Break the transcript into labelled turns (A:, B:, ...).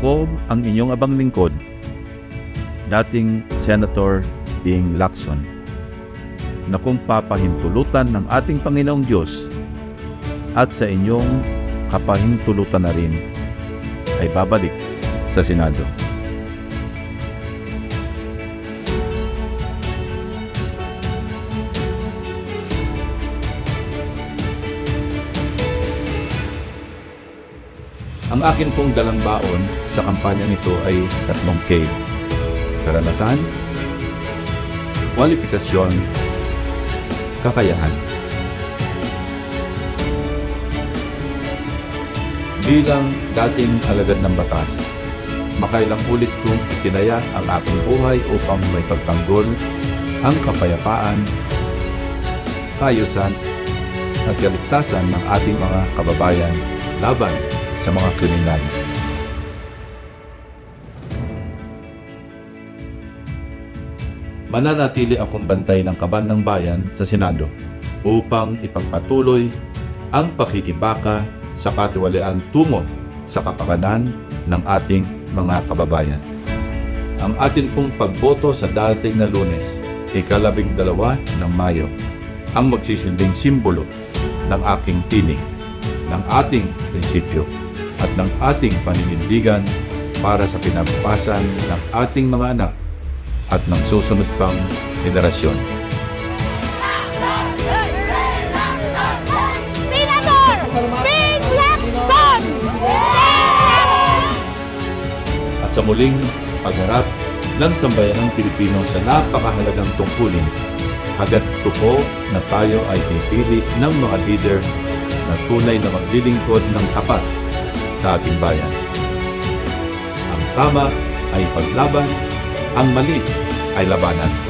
A: Ako ang inyong abang lingkod, dating Senator Bing Lacson, na kung papahintulutan ng ating Panginoong Diyos at sa inyong kapahintulutan na rin ay babalik sa Senado. Ang akin pong dalang baon sa kampanya nito ay tatlong K. Karanasan, kwalifikasyon, kakayahan. Bilang dating alagad ng batas, makailang ulit kong itinaya ang aking buhay upang may pagtanggol ang kapayapaan, ayusan, at kaligtasan ng ating mga kababayan laban sa mga kriminal. Mananatili akong bantay ng kaban ng bayan sa Senado upang ipagpatuloy ang pakikibaka sa katiwalian tungo sa kapakanan ng ating mga kababayan. Ang atin pong pagboto sa dating na lunes, ikalabing dalawa ng Mayo, ang magsisilbing simbolo ng aking tinig, ng ating prinsipyo, at ng ating paninindigan para sa pinapasan ng ating mga anak at ng susunod pang henerasyon.
B: Senator Lacson!
A: at sa muling pagharap ng sambayanang Pilipino sa napakahalagang tungkulin, hanggat tupo na tayo ay pipili ng mga leader na tunay na maglilingkod ng tapat sa ating bayan. Ang tama ay paglaban, ang mali ay labanan.